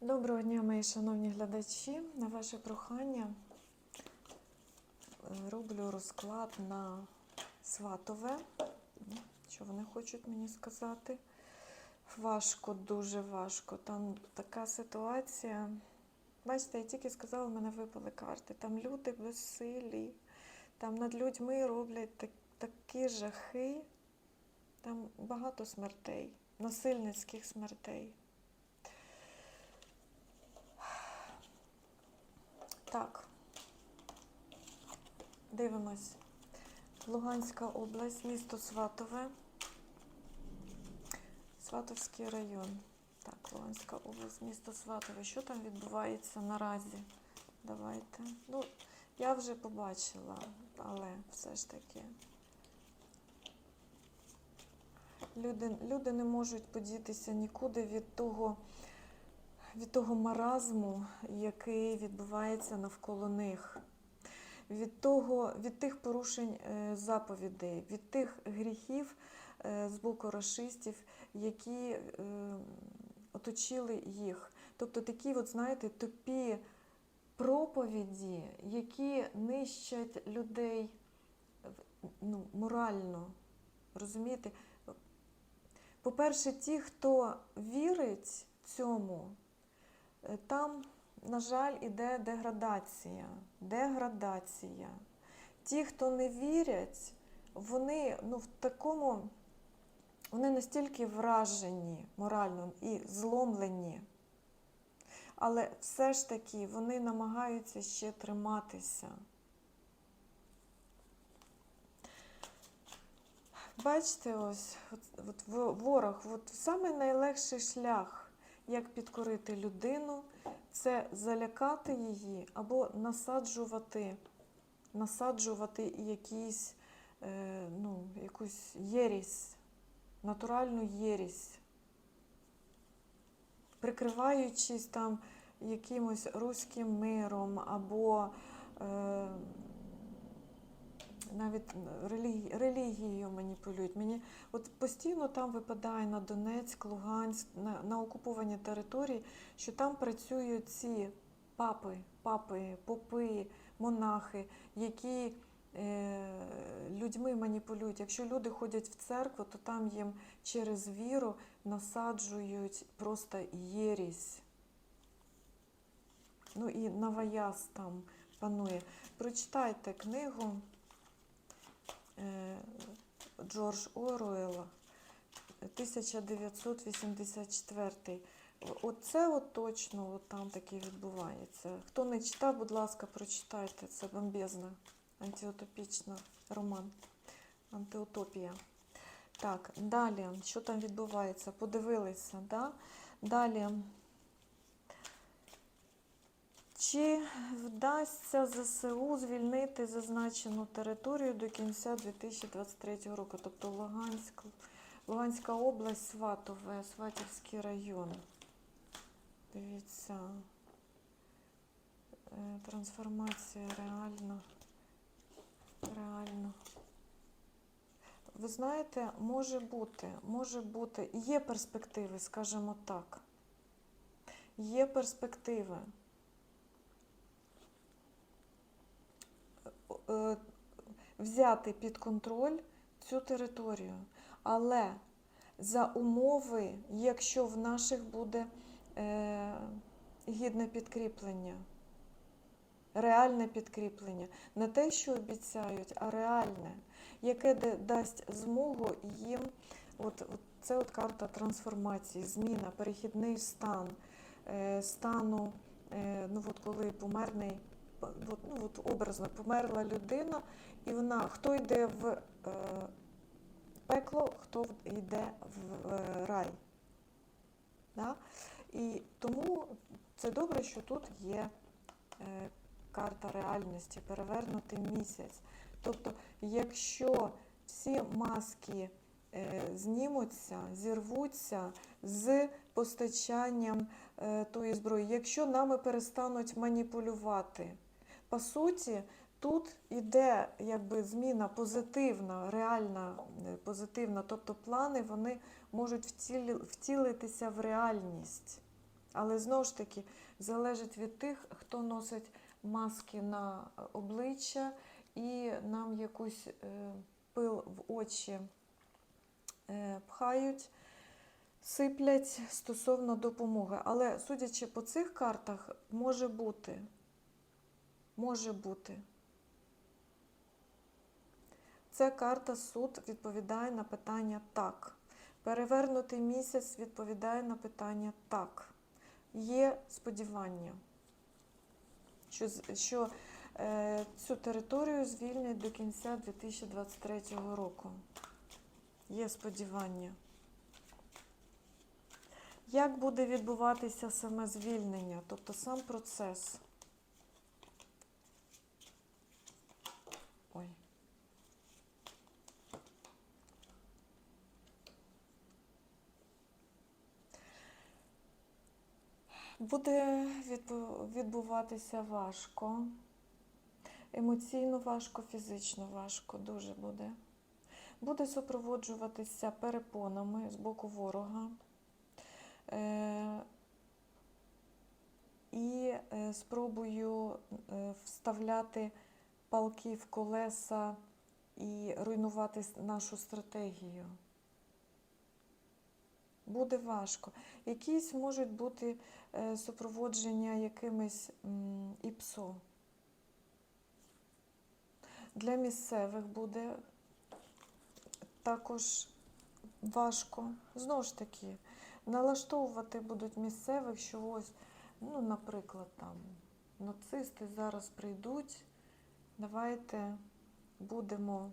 Доброго дня, мої шановні глядачі. На ваше прохання е, роблю розклад на сватове. Що вони хочуть мені сказати? Важко, дуже важко. Там така ситуація. Бачите, я тільки сказала, в мене випали карти. Там люди безсилі, там над людьми роблять так, такі жахи, там багато смертей, насильницьких смертей. Так. Дивимось. Луганська область, місто Сватове. Сватовський район. Так, Луганська область, місто Сватове. Що там відбувається наразі? Давайте. Ну, я вже побачила, але все ж таки. Люди, люди не можуть подітися нікуди від того, від того маразму, який відбувається навколо них, від, того, від тих порушень е, заповідей, від тих гріхів е, з боку расистів, які е, оточили їх. Тобто такі, от, знаєте, тупі проповіді, які нищать людей ну, морально. Розумієте? По-перше, ті, хто вірить цьому, Там, на жаль, іде деградація. Деградація. Ті, хто не вірять, вони ну, в такому, вони настільки вражені морально і зломлені. Але все ж таки вони намагаються ще триматися. Бачите, ось от, от ворог, от самий найлегший шлях як підкорити людину, це залякати її або насаджувати, насаджувати якісь, е, ну, якусь єрість, натуральну єрість, прикриваючись там якимось руським миром або е, навіть релігією, релігією маніпулюють. Мені от постійно там випадає на Донецьк, Луганськ, на, на окуповані території, що там працюють ці папи, папи, попи, монахи, які е, людьми маніпулюють. Якщо люди ходять в церкву, то там їм через віру насаджують просто єрість. Ну і наваяз там панує. Прочитайте книгу Джордж Оруелла 1984. Оце от точно от там таке відбувається. Хто не читав, будь ласка, прочитайте. Це бомбезна, антиутопічна роман. Антиутопія. Так, далі, що там відбувається? Подивилися, да? Далі. Чи вдасться ЗСУ звільнити зазначену територію до кінця 2023 року? Тобто Луганськ, Луганська область, Сватове, Сватівський район. Дивіться. Е, Трансформація реально. Реально. Ви знаєте, може бути, може бути, є перспективи, скажімо так. Є перспективи. Взяти під контроль цю територію. Але за умови, якщо в наших буде е, гідне підкріплення, реальне підкріплення, не те, що обіцяють, а реальне, яке дасть змогу їм, от, от це от карта трансформації, зміна, перехідний стан, е, стану, е, ну от коли померний ну, от образно померла людина, і вона хто йде в е, пекло, хто йде в е, рай. Да? І тому це добре, що тут є е, карта реальності, перевернутий місяць. Тобто, якщо всі маски е, знімуться, зірвуться з постачанням е, тої зброї, якщо нами перестануть маніпулювати, по суті, тут іде якби зміна позитивна, реальна е, позитивна, тобто плани вони можуть втілитися в реальність. Але знову ж таки залежить від тих, хто носить маски на обличчя і нам якусь е, пил в очі е, пхають, сиплять стосовно допомоги. Але судячи по цих картах, може бути. Може бути. Це карта суд відповідає на питання так. Перевернутий місяць відповідає на питання так. Є сподівання, що, що е, цю територію звільнять до кінця 2023 року. Є сподівання. Як буде відбуватися саме звільнення, тобто сам процес? Ой. Буде відбуватися важко. Емоційно важко, фізично важко, дуже буде. Буде супроводжуватися перепонами з боку ворога. Е- і е, спробую е, вставляти палки в колеса і руйнувати нашу стратегію. Буде важко. Якісь можуть бути е, супроводження якимись ІПСО. Для місцевих буде також важко. Знову ж таки, налаштовувати будуть місцевих, що ось, ну, наприклад, там нацисти зараз прийдуть, давайте будемо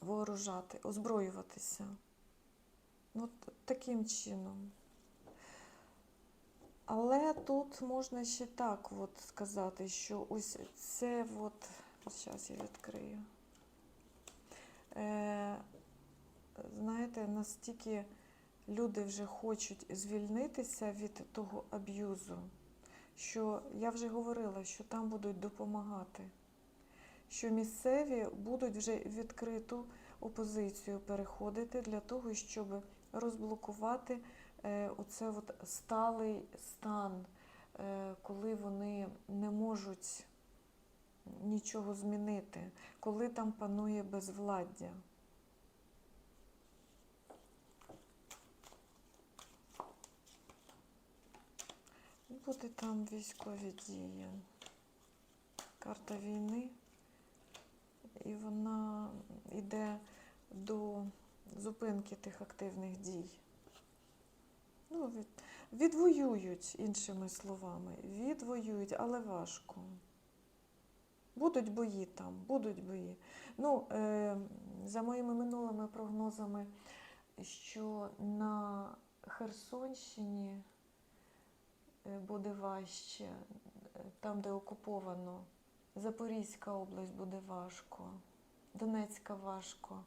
вооружати, озброюватися. Ну, таким чином. Але тут можна ще так от сказати, що ось це от, зараз я відкрию. Е, знаєте, настільки люди вже хочуть звільнитися від того аб'юзу, що я вже говорила, що там будуть допомагати, що місцеві будуть вже відкриту опозицію переходити для того, щоб розблокувати е, оце от сталий стан, е, коли вони не можуть нічого змінити, коли там панує безвладдя. Буде там військові дії. Карта війни, і вона йде до зупинки тих активних дій. Ну, від, відвоюють, іншими словами, відвоюють, але важко. Будуть бої там, будуть бої. Ну, е, за моїми минулими прогнозами, що на Херсонщині буде важче, е, там, де окуповано. Запорізька область буде важко, Донецька важко.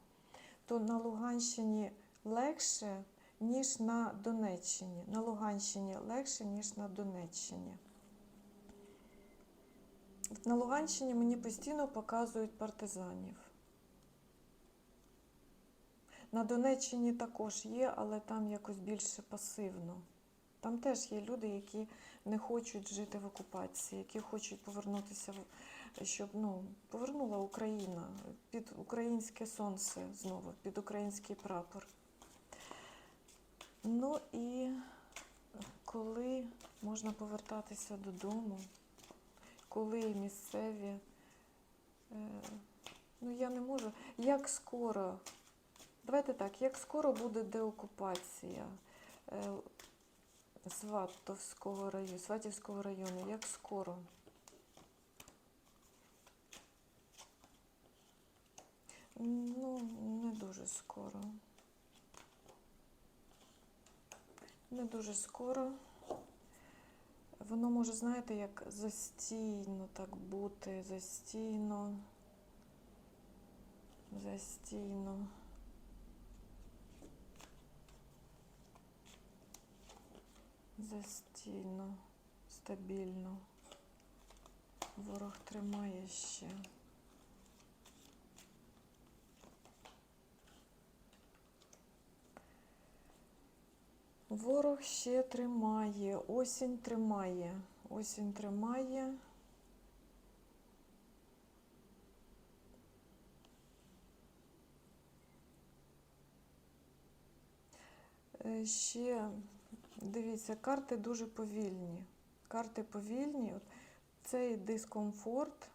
То на Луганщині легше, ніж на Донеччині. На Луганщині легше, ніж на Донеччині. На Луганщині мені постійно показують партизанів. На Донеччині також є, але там якось більше пасивно. Там теж є люди, які не хочуть жити в окупації, які хочуть повернутися, щоб ну, повернула Україна під українське сонце знову, під український прапор. Ну і коли можна повертатися додому, коли місцеві, е, ну я не можу, як скоро, давайте так, як скоро буде деокупація е, Сватовського району, Сватівського району, як скоро? Ну, не дуже скоро. Не дуже скоро. Воно може, знаєте, як застійно так бути, застійно. Застійно. Застійно, стабільно. Ворог тримає ще. Ворог ще тримає, осінь тримає, осінь тримає. Е, Ще дивіться, карти дуже повільні. Карти повільні. Цей дискомфорт,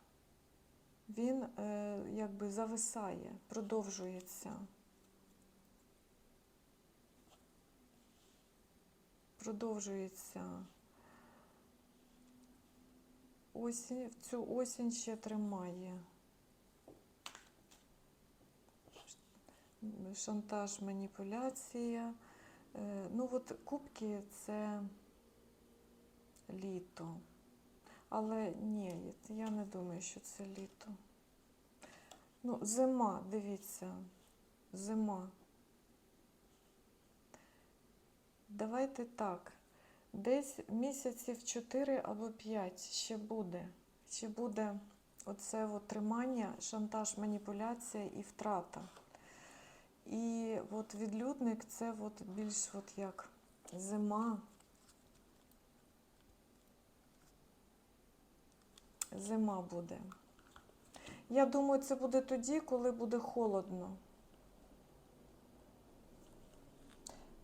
він е, якби зависає, продовжується. Продовжується. Осінь, цю осінь ще тримає. Шантаж, маніпуляція. Е, Ну, от кубки це літо. Але ні, я не думаю, що це літо. Ну, зима, дивіться, зима. Давайте так. Десь місяців 4 або 5 ще буде. Ще буде оце от тримання, шантаж, маніпуляція і втрата. І от відлюдник це от більш от як зима. Зима буде. Я думаю, це буде тоді, коли буде холодно.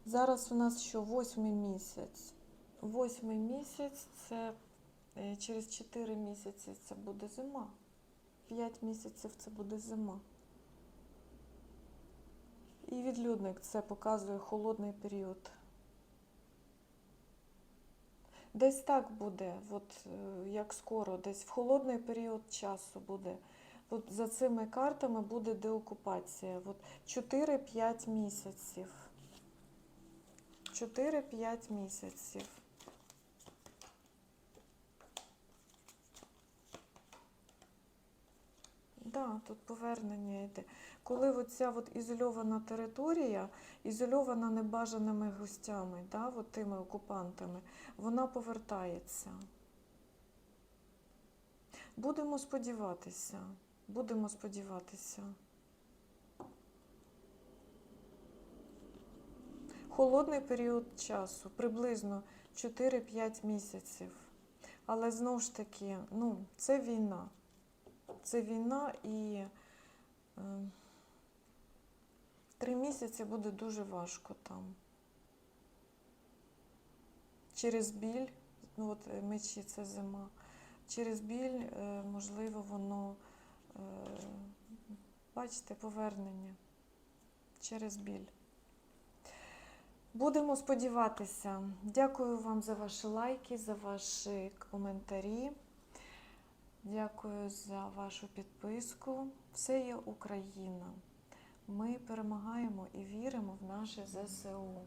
Зараз у нас що, восьмий місяць. Восьмий місяць це е, через 4 місяці це буде зима. 5 місяців це буде зима. І відлюдник це показує холодний період. Десь так буде, от е, як скоро, десь в холодний період часу буде. От за цими картами буде деокупація. От 4-5 місяців. 4-5 місяців. Да, тут повернення йде. Коли оця от ізольована територія, ізольована небажаними гостями, да, от тими окупантами, вона повертається. Будемо сподіватися. Будемо сподіватися. Холодний період часу, приблизно 4-5 місяців. Але знову ж таки, ну, це війна. Це війна і е, три місяці буде дуже важко там. Через біль, ну от е, мечі це зима. Через біль, е, можливо, воно, бачите, повернення. Через біль. Будемо сподіватися. Дякую вам за ваші лайки, за ваші коментарі. Дякую за вашу підписку. Все є Україна. Ми перемагаємо і віримо в наше ЗСУ.